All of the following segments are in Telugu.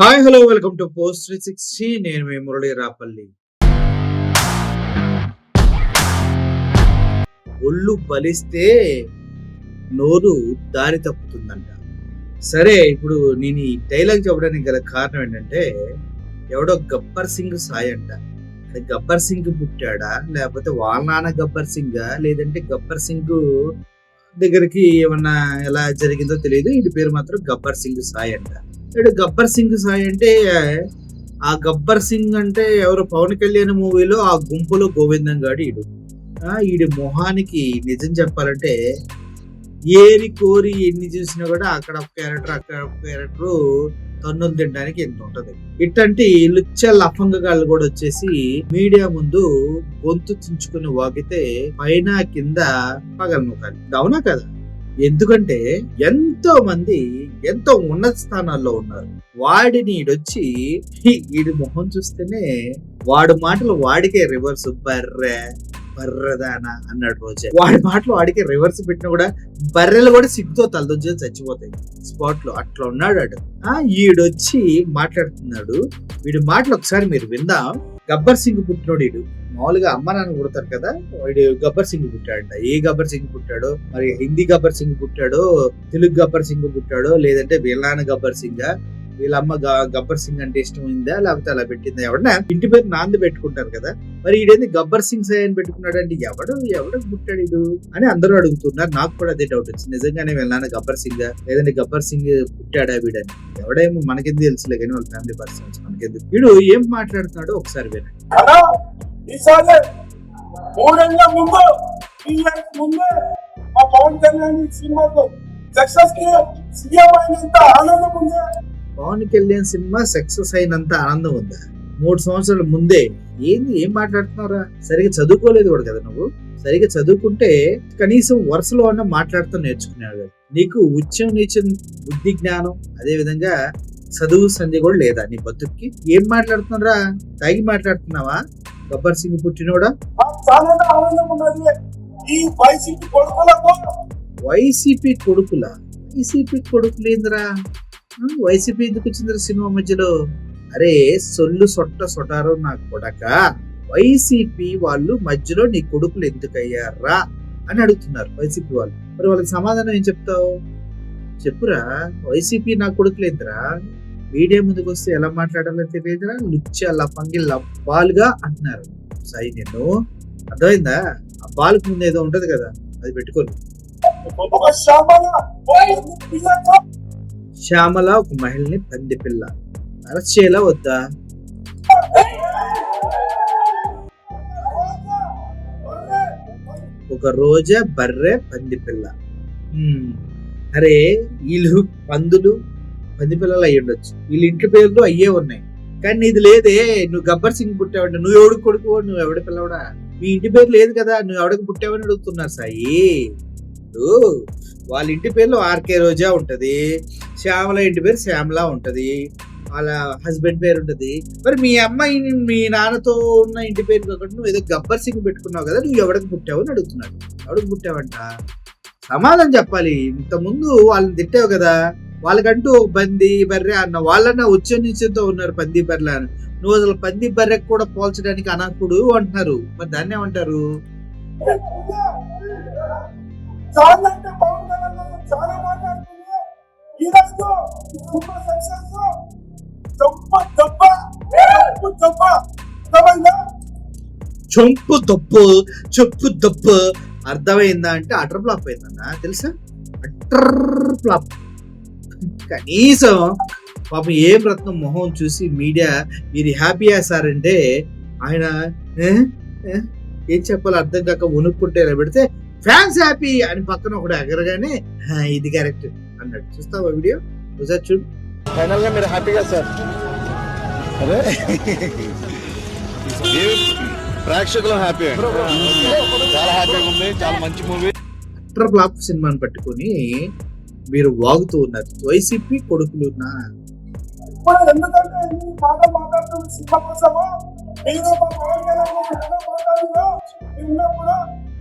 Hi hello welcome to post three sixty నేను మీ మురళి రాపల్లి ఒళ్ళు బలిస్తే నోరు దారి తప్పుతుందంట. సరే ఇప్పుడు నేను ఈ డైలాగ్ చెప్పడానికి గల కారణం ఏంటంటే ఎవడో గబ్బర్ సింగ్ సాయి అంట. అది గబ్బర్ సింగ్ పుట్టాడా? లేకపోతే వాళ్ళ నాన్న గబ్బర్ సింగ్? లేదంటే గబ్బర్ సింగ్ దగ్గరికి ఏమన్నా ఎలా జరిగిందో తెలియదు. వీడి పేరు మాత్రం గబ్బర్ సింగ్ సాయి అంట. వీడు గబ్బర్ సింగ్ సాయి అంటే ఆ గబ్బర్ సింగ్ అంటే ఎవరు? పవన్ కళ్యాణ్ మూవీలో ఆ గుంపులో గోవిందం గాడు ఈడు. ఆ, ఈడి మొహానికి నిజం చెప్పాలంటే ఏరి కోరి ఎన్ని చూసినా కూడా అక్కడ ఒక క్యారెక్టర్ అక్కడ ఒక క్యారెక్టర్ తన్నులు తినడానికి ఎంత ఉంటది. ఇట్లాంటి లుచ్చ లఫంగగాళ్ళు కూడా వచ్చేసి మీడియా ముందు గొంతు చించుకుని వాగితే పైన కింద పగలనుకాలి అవునా కదా? ఎందుకంటే ఎంతో మంది ఎంతో ఉన్నత స్థానాల్లో ఉన్నారు. వాడిని ఈడొచ్చి ఈడి మొహం చూస్తేనే వాడు మాటలు వాడికే రివర్స్ బర్రె బర్రదానా అన్నాడు రోజే. వాడి మాటలు వాడికే రివర్స్ పెట్టినా కూడా బర్రెలు కూడా సిగ్గుతో తలదొచ్చి చచ్చిపోతాయి. స్పాట్లో అట్లా ఉన్నాడు ఆ ఈడొచ్చి మాట్లాడుతున్నాడు. వీడి మాటలు ఒకసారి మీరు విందాం. గబ్బర్ సింగ్ పుట్టినోడు ఈడు. మామూలుగా అమ్మ నాన్న పుడతారు కదా వీడు గబ్బర్ సింగ్ పుట్టాడంట. ఏ గబ్బర్ సింగ్ పుట్టాడో మరి హిందీ గబ్బర్ సింగ్ పుట్టాడో తెలుగు గబ్బర్ సింగ్ పుట్టాడో లేదంటే వీళ్ళ గబ్బర్ సింగ్ వీళ్ళ అమ్మ గబ్బర్ సింగ్ అంటే ఇష్టం ఉందా లేకపోతే అలా పెట్టిందా? ఎవడన్నా ఇంటి పేరు నాంది పెట్టుకుంటారు కదా. మరి ఈడేంది గబ్బర్ సింగ్ సాయి అని పెట్టుకున్నాడు అంటే ఎవడు? ఎవడు పుట్టాడు ఇడు అని అందరూ అడుగుతున్నారు. నాకు కూడా అదే డౌట్ వచ్చింది. నిజంగానే వెళ్ళాను గబ్బర్ సింగ్? లేదంటే గబ్బర్ సింగ్ పుట్టాడా వీడని ఎవడేమో మనకెందుకు తెలుసులే కానీ వాళ్ళ ఫ్యామిలీ పర్సన్స్ మనకెందుకు? వీడు ఏం మాట్లాడుతున్నాడో ఒకసారి వినండి. మా పవన్ కళ్యాణ్ సినిమాతో సక్సెస్కి సీఎం అయినంత ఆనందం ఉంది? పవన్ కళ్యాణ్ సినిమా సక్సెస్ అయినంత ఆనందం ఉందా? మూడు సంవత్సరాల ముందే ఏంది ఏం మాట్లాడుతున్నారా? సరిగా చదువుకోలేదు కూడా కదా నువ్వు? సరిగా చదువుకుంటే కనీసం వరుసలో అన్న మాట్లాడుతూ నేర్చుకున్నాడు నీకు ఉచ్చం నీచం బుద్ధి జ్ఞానం అదే విధంగా చదువు సంధి కూడా లేదా నీ బతుక్కి? ఏం మాట్లాడుతున్నారా? తాగి మాట్లాడుతున్నావా? గబ్బర్ సింగ్ పుట్టినోడా? వైసీపీ కొడుకులకు వైసీపీ కొడుకుల? వైసీపీ కొడుకులేంద్రా వైసీపీ ఎందుకు వచ్చింది సినిమా మధ్యలో? అరే సొల్లు సొట్ట సొటారో నా కొడక వైసీపీ వాళ్ళు మధ్యలో నీ కొడుకులు ఎందుకయ్యారా అని అడుగుతున్నారు వైసీపీ వాళ్ళు. మరి వాళ్ళకి సమాధానం ఏం చెప్తావు? చెప్పురా వైసీపీ నా కొడుకులు ఎందురా మీడియా ముందుకు వస్తే ఎలా మాట్లాడాలో తెలియదురా? లుచ్చ లఫంగి లబ్బాలుగా అంటున్నారు. సాయి నేను అర్థమైందా? ఆ బాలకు ముందు ఏదో ఉంటది కదా అది పెట్టుకోను. శ్యామల ఒక మహిళని పంది పిల్ల. అరెస్ట్ చేయాలా వద్దా? ఒక రోజా బర్రె పంది పిల్ల. అరే వీళ్ళు పందులు పంది పిల్లలు అయ్యి ఉండొచ్చు. వీళ్ళ ఇంటి పేర్లు అయ్యే ఉన్నాయి. కానీ ఇది లేదే. నువ్వు గబ్బర్ సింగ్ పుట్టావంట నువ్వు ఎవడు కొడుకు? నువ్వు ఎవడ పిల్లవడా? మీ ఇంటి పేరు లేదు కదా. నువ్వు ఎవడికి పుట్టావని అడుగుతున్నారు సాయి. ఇప్పుడు వాళ్ళ ఇంటి పేర్లు ఆర్కే రోజా ఉంటది శ్యామల ఇంటి పేరు శ్యామల ఉంటది వాళ్ళ హస్బెండ్ పేరు ఉంటది. మరి మీ అమ్మాయి మీ నాన్నతో ఉన్న ఇంటి పేరు కాకుండా నువ్వు ఏదో గబ్బర్ సింగ్ పెట్టుకున్నావు కదా నువ్వు ఎవడికి పుట్టావు అని అడుగుతున్నాడు. ఎవడికి పుట్టావంట? సమాధానం చెప్పాలి. ఇంత ముందు వాళ్ళని తిట్టావు కదా వాళ్ళకంటూ బంది పంది బర్రె అన్న వాళ్ళన్న వచ్చే నిశ్చయంతో ఉన్నారు పంది బర్రె అని. నువ్వు అసలు పంది బర్రెకు కూడా పోల్చడానికి అనకుడు అంటున్నారు. మరి దాన్ని ఏమంటారు? చాలా అంటే పవన్ చాలా మాట్లాడుతుంది ఈ రోజు సూపర్ సక్సెస్. దొప్ప దొప్ప దొప్పు దొప్ప అర్థమైందా? చంపు దప్పు చెప్పు దప్పు అర్థమైందా అంటే అటర్ ఫ్లాప్ అయిందన్న తెలుసా? Utter flop. కనీసం పాపం ఏ రత్నం మొహం చూసి మీడియా మీరు హ్యాపీ చేస్తారంటే ఆయన ఏం చెప్పాలో అర్థం కాక ఉనుక్కుంటే పెడితే ఫ్యాన్స్ హ్యాపీ అని పక్కన ఒకటి ఎగరగానే "హా, ఇది కరెక్ట్ అన్నాడు. చూస్తావా వీడియో? ఒకసారి చూడు. ఫైనల్గా మీరు హ్యాపీగా సార్. అదే ప్రేక్షకులు హ్యాపీ చాలా హ్యాపీగా ఉంది చాలా మంచి మూవీ అటర్ ఫ్లాప్ సినిమాని పట్టుకొని మీరు వాగుతూ ఉన్నారు. వైసీపీ కొడుకులున్నా ఇప్పుడు ఎందుకంటే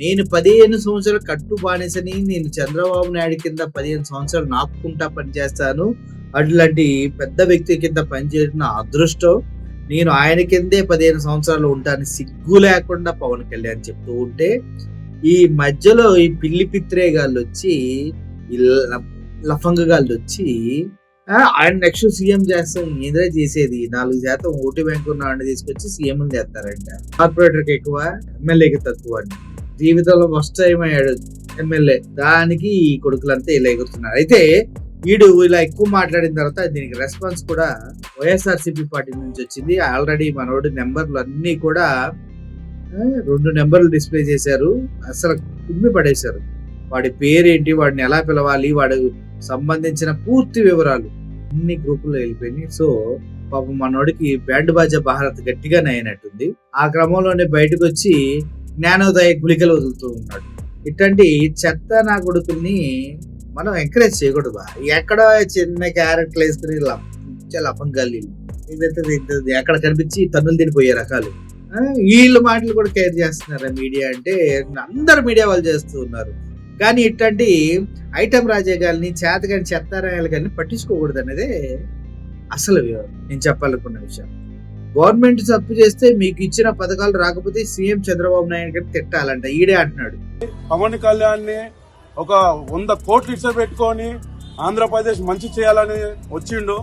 నేను పదిహేను సంవత్సరాలు కట్టు బానిసని నేను చంద్రబాబు నాయుడు కింద పదిహేను సంవత్సరాలు నాపుకుంటా పనిచేస్తాను. అట్లాంటి పెద్ద వ్యక్తి కింద పనిచేసిన అదృష్టం నేను ఆయన కిందే పదిహేను సంవత్సరాలు ఉంటాను సిగ్గు లేకుండా పవన్ కళ్యాణ్ చెప్తూ ఉంటే ఈ మధ్యలో ఈ పిల్లి పిత్రే గాళ్ళు వచ్చి లఫంగ గాళ్ళు వచ్చి ఆయన నెక్స్ట్ సీఎం చేస్తాం ఏదో చేసేది. నాలుగు శాతం ఓటు బ్యాంకు ఉన్న తీసుకొచ్చి సీఎం చేస్తారంట. కార్పొరేటర్కి ఎక్కువ ఎమ్మెల్యేకి తక్కువ అని జీవితంలో ఫస్ట్ టైం అయ్యాడు ఎమ్మెల్యే. దానికి ఈ కొడుకులంతా ఇలా ఎగురుతున్నారు. అయితే వీడు ఇలా ఎక్కువ మాట్లాడిన తర్వాత దీనికి రెస్పాన్స్ కూడా వైఎస్ఆర్సీపీ పార్టీ నుంచి వచ్చింది. ఆల్రెడీ మనోడి నెంబర్లు అన్ని కూడా రెండు నెంబర్లు డిస్ప్లే చేశారు. అసలు కుమ్మి పడేశారు. వాడి పేరేంటి? వాడిని ఎలా పిలవాలి? వాడు సంబంధించిన పూర్తి వివరాలు అన్ని గ్రూపుల్లో వెళ్ళిపోయినాయి. సో పాపం మనోడికి బ్యాండ్ బాజా భారత్ గట్టిగానే అయినట్టుంది. ఆ క్రమంలోనే బయటకు వచ్చి జ్ఞానోదయ గుళికలు వదులుతూ ఉన్నాడు. ఇట్లాంటి చెత్త నా కొడుకుల్ని మనం ఎంకరేజ్ చేయకూడదు ఎక్కడో చిన్న క్యారెట్లు వేసుకుని చాలా అపంగాలి ఎక్కడ కనిపించి తన్నులు తినిపోయే రకాలు. వీళ్ళ మాటలు కూడా కేర్ చేస్తున్నారా మీడియా అంటే అందరు మీడియా వాళ్ళు చేస్తూ ఉన్నారు. కానీ ఇట్లాంటి ఐటమ్ రాజకీయాలని చేతగాని చెత్తారాయాలు కానీ పట్టించుకోకూడదు అనేదే అసలు నేను చెప్పాలనుకున్న విషయం. గవర్నమెంట్ తప్పు చేస్తే మీకు ఇచ్చిన పథకాలు రాకపోతే సీఎం చంద్రబాబు నాయుడు గారు తిట్టాలంట. ఈడే అంటున్నాడు. పవన్ కళ్యాణ్ని ఒక వంద కోట్లు ఇచ్చ పెట్టుకొని ఆంధ్రప్రదేశ్ మంచి చేయాలని వచ్చిండు.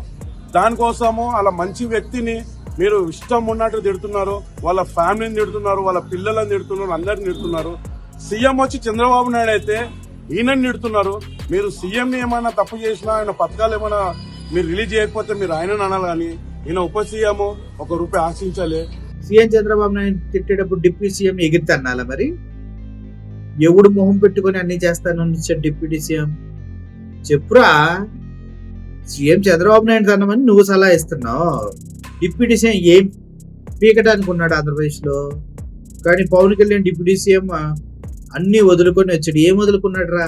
దానికోసము అలా మంచి వ్యక్తిని మీరు ఇష్టం ఉన్నట్టు తిడుతున్నారు. వాళ్ళ ఫ్యామిలీని తిడుతున్నారు వాళ్ళ పిల్లలను తిడుతున్నారు అందరిని తిడుతున్నారు. సీఎం వచ్చి చంద్రబాబు నాయుడు అయితే ఈయనని తిడుతున్నారు. మీరు సీఎం ఏమైనా తప్పు చేసినా ఆయన పథకాలు ఏమైనా మీరు రిలీజ్ చేయకపోతే మీరు ఆయనని అనాలి కానీ ఈయన ఉప సీఎం ఒక రూపాయి ఆశించాలి. సీఎం చంద్రబాబు నాయుడు తిట్టేటప్పుడు డిప్యూటీ సీఎం ఎగిరితే మరి? ఎవడు మొహం పెట్టుకొని అన్ని చేస్తాను డిప్యూటీ సీఎం? చెప్పురా సీఎం చంద్రబాబు నాయుడు తనమని నువ్వు సలహా ఇస్తున్నావు. డిప్యూటీ సీఎం ఏం పీకటానికి ఉన్నాడు ఆంధ్రప్రదేశ్లో? కానీ పవన్ కళ్యాణ్ డిప్యూటీ సీఎం అన్నీ వదులుకొని వచ్చాడు. ఏం వదులుకున్నాడు రా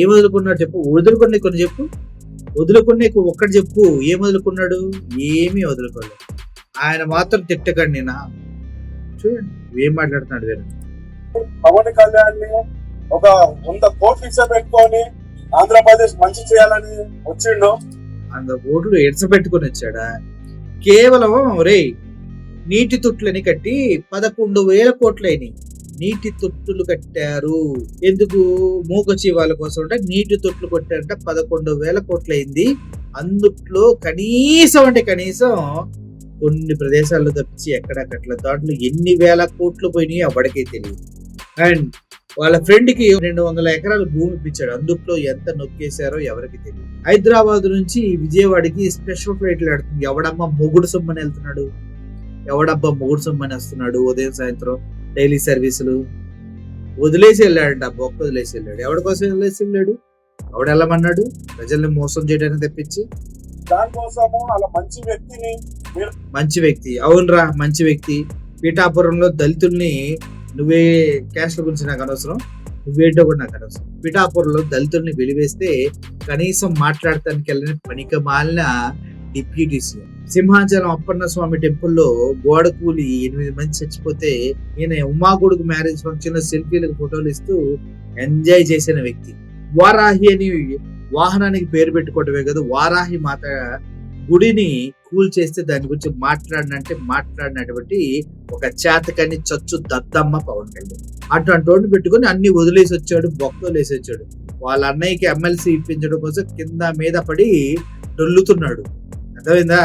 ఏం వదులుకున్నాడు చెప్పు. వదులుకొని కొన్ని చెప్పు. వదులుకునే ఒక్కటి చెప్పు ఏం వదులుకున్నాడు? ఏమీ వదులుకోలేదు. ఆయన మాత్రం తిట్టకండి నా చూడండి ఏం మాట్లాడుతున్నాడు వేరే పవన్ కళ్యాణ్ ఒక వంద కోట్లు పెట్టుకొని ఆంధ్రప్రదేశ్ మంచి చేయాలని వచ్చిండు. అంత ఓట్లు ఎడసబెట్టుకొని వచ్చాడా? కేవలం రే నీటి తొట్లని కట్టి పదకొండు వేల కోట్లయినాయి. నీటి తొట్టులు కట్టారు. ఎందుకు? మూగ వాళ్ళ కోసం అంటే నీటి తొట్లు కొట్టారంటే. పదకొండు వేల కోట్లయింది. అందుట్లో కనీసం అంటే కనీసం కొన్ని ప్రదేశాల్లో తప్పించి ఎక్కడక్కట్ల దాంట్లో ఎన్ని వేల కోట్లు పోయినాయి ఎవరికీ తెలియదు అండ్ వాళ్ళ ఫ్రెండ్కి రెండు వందల ఎకరాలు భూమి ఇప్పించాడు. అందుట్లో ఎంత నొక్కేశారో ఎవరికి తెలియదు హైదరాబాద్ నుంచి విజయవాడకి స్పెషల్ ఫ్లైట్లు ఆడుతుంది ఎవడమ్మ మొగుడు సొమ్మని వెళ్తున్నాడు? ఎవడబ్బా మొగుడు సొమ్మని వస్తున్నాడు ఉదయం సాయంత్రం? డైలీ సర్వీసులు. వదిలేసి వెళ్ళాడంట బొక్క వదిలేసి వెళ్ళాడు. ఎవడి కోసం వదిలేసి వెళ్ళాడు? ఎవడు వెళ్ళమన్నాడు? ప్రజల్ని మోసం చేయడానికి తెప్పించి. దానికోసము అలా మంచి వ్యక్తిని మంచి వ్యక్తి. అవునరా మంచి వ్యక్తి. పీఠాపురంలో దళితుల్ని నువ్వే క్యాస్ట్ గురించి నాకు అనవసరం. నువ్వేంటో కూడా నాకు అనవసరం. పీఠాపురంలో దళితుల్ని వెలివేస్తే కనీసం మాట్లాడటానికి వెళ్ళిన పనిక మాలిన డిప్యూటీ సీఎం సింహాచలం అప్పన్న స్వామి టెంపుల్లో గోడ కూలి ఎనిమిది మంది చచ్చిపోతే ఈయన ఉమాగుడుకు మ్యారేజ్ ఫంక్షన్లో సెల్ఫీలకు ఫోటోలు ఇస్తూ ఎంజాయ్ చేసిన వ్యక్తి. వారాహి అని వాహనానికి పేరు పెట్టుకోవటమే కదా వారాహి మాత గుడిని కూల్ చేస్తే దాని గురించి మాట్లాడినంటే మాట్లాడినటువంటి ఒక చేతకని చచ్చు దద్దమ్మ పవన్ కళ్యాణ్. అటువంటి వాడిని పెట్టుకొని అన్ని వదిలేసి వచ్చాడు బొక్కలు వేసి వచ్చాడు వాళ్ళ అన్నయ్యకి ఎమ్మెల్సీ ఇప్పించడం కోసం కింద మీద పడి డొల్లుతున్నాడు అర్థమైందా?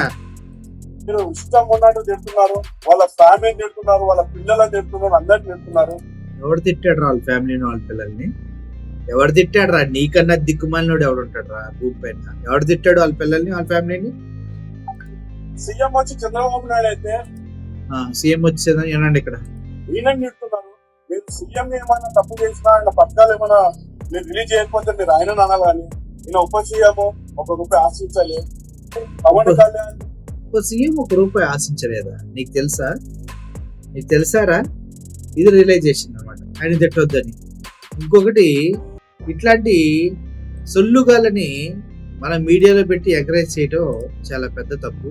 మీరు ఇష్టం ఉన్నట్టు తిడుతున్నారు వాళ్ళ ఫ్యామిలీని తిడుతున్నారు వాళ్ళ పిల్లలను తిడుతున్నారు అందరిని తిడుతున్నారు ఎవడు తిట్టాడు రా వాళ్ళ ఫ్యామిలీని వాళ్ళ పిల్లల్ని? ఎవడు తిట్టాడు రా? నీకన్నా దిక్కుమాలినోడు ఎవడు ఉంటాడు రా భూమి పైన? ఎవడు తిట్టాడు వాళ్ళ పిల్లల్ని వాళ్ళ ఫ్యామిలీని సీఎం వచ్చి చంద్రబాబు నాయుడు అయితే సీఎం వచ్చేదని వినండి ఇక్కడ? ఈయనని తిడుతున్నారు. మీరు సీఎం ఏమైనా తప్పు చేసినా ఆయన పథకాలు ఏమైనా మీరు రిలీజ్ చేయకపోతే మీరు ఆయన అనాలి కానీ ఈయన ఉప సీఎం ఒక రూపాయి ఆశించాలి. పవన్ కళ్యాణ్. సీఎం ఒక రూపాయి ఆశించలేదా? నీకు తెలుసా? నీకు తెలుసారా? ఇది రియలైజేషన్ అనమాట ఆయన తిట్టొద్దని. ఇంకొకటి ఇట్లాంటి సొల్లుగాలని మన మీడియాలో పెట్టి ఎంకరేజ్ చేయడం చాలా పెద్ద తప్పు.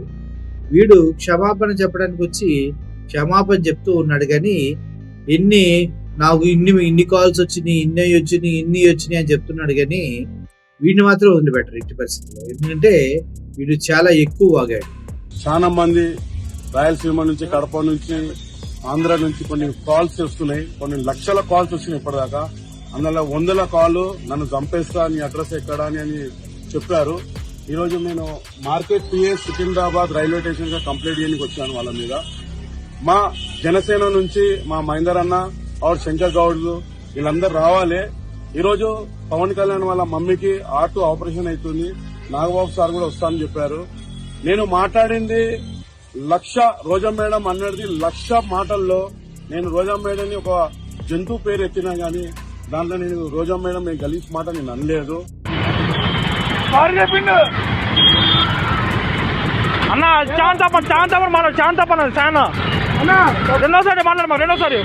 వీడు క్షమాపణ చెప్పడానికి వచ్చి క్షమాపణ చెప్తూ ఉన్నాడు కానీ ఎన్ని నాకు ఇన్ని ఇన్ని కాల్స్ వచ్చినాయి ఇన్ని వచ్చినాయి ఇన్ని వచ్చినాయి అని చెప్తున్నాడు కానీ వీడిని మాత్రం వదిలిపెట్టరు ఇట్టి పరిస్థితుల్లో. ఎందుకంటే వీడు చాలా ఎక్కువ వాగాడు. చాలా మంది రాయలసీమ నుంచి కడప నుంచి ఆంధ్ర నుంచి కొన్ని కాల్స్ వస్తున్నాయి. కొన్ని లక్షల కాల్స్ వస్తున్నాయి ఇప్పటిదాకా. అందులో వందల కాళ్ళు నన్ను చంపేస్తా నీ అడ్రస్ ఎక్కడ అని అని చెప్పారు. ఈరోజు నేను మార్కెట్ పిఎస్ సికింద్రాబాద్ రైల్వే స్టేషన్గా కంప్లైంట్ చేయడానికి వచ్చాను వాళ్ళ మీద. మా జనసేన నుంచి మా మహేందర్ అన్న ఆర్ శంకర్ గౌడ్ వీళ్ళందరూ రావాలి. ఈ రోజు పవన్ కళ్యాణ్ వాళ్ళ మమ్మీకి ఆటో ఆపరేషన్ అవుతుంది. నాగబాబు సార్ కూడా వస్తానని చెప్పారు. నేను మాట్లాడింది లక్ష రోజా మేడం అన్నది లక్ష మాటల్లో నేను రోజా మేడంని ఒక జంతువు పేరు ఎత్తినా గానీ దాంట్లో నేను రోజా మేడం నేను గలీజ్ మాట నేను అనలేదు. అన్న శాంత శాంత మన శాంత పన శాన. రెండోసారి మాట్లాడమా రెండోసారి?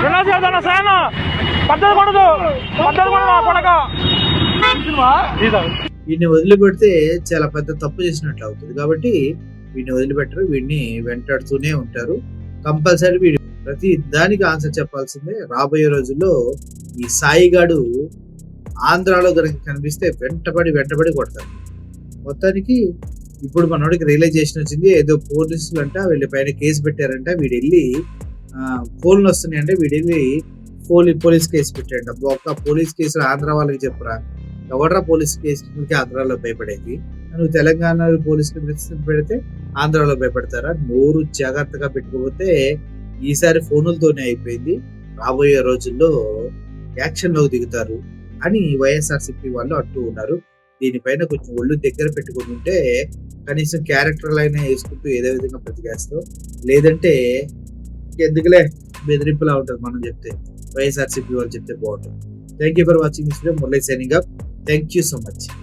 రెండోసారి అన్న శాన పద్ధతి పడదు పద్ధతి కొడక. వీడిని వదిలిపెడితే చాలా పెద్ద తప్పు చేసినట్లు అవుతుంది. కాబట్టి వీడిని వదిలిపెట్టరు. వీడిని వెంటాడుతూనే ఉంటారు. కంపల్సరీ వీడు ప్రతి దానికి ఆన్సర్ చెప్పాల్సిందే. రాబోయే రోజుల్లో ఈ సాయిగాడు ఆంధ్రాలో కనుక కనిపిస్తే వెంటబడి వెంటబడి కొడతారు. మొత్తానికి ఇప్పుడు మనోడికి రియలైజేషన్ వచ్చింది. ఏదో పోలీసులు అంట వీళ్ళ పైన కేసు పెట్టారంట. వీడు వెళ్ళి ఫోన్లు వస్తున్నాయంటే వీడు పోలీ పోలీస్ కేసు పెట్టాడంట ఒక్క పోలీస్ కేసులు ఆంధ్ర వాళ్ళకి చెప్పరా. ఎవడరా పోలీస్ కేసులకి ఆంధ్రాలో భయపడేది? నువ్వు తెలంగాణ పోలీసులు పెడితే ఆంధ్రాలో భయపడతారా? నోరు జాగ్రత్తగా పెట్టుకోకపోతే ఈసారి ఫోనులతోనే అయిపోయింది. రాబోయే రోజుల్లో యాక్షన్లోకి దిగుతారు అని వైఎస్ఆర్సీపీ వాళ్ళు అంటూ ఉన్నారు. దీనిపైన కొంచెం ఒళ్ళు దగ్గర పెట్టుకుని ఉంటే కనీసం క్యారెక్టర్లు అయినా వేసుకుంటూ ఏదో విధంగా బ్రతికేస్తావు. లేదంటే ఎందుకులే? బెదిరింపులా ఉంటుంది మనం చెప్తే. వైఎస్ఆర్సీపీ వాళ్ళు చెప్తే బాగుంటుంది. Thank you for watching this video Murali signing up thank you so much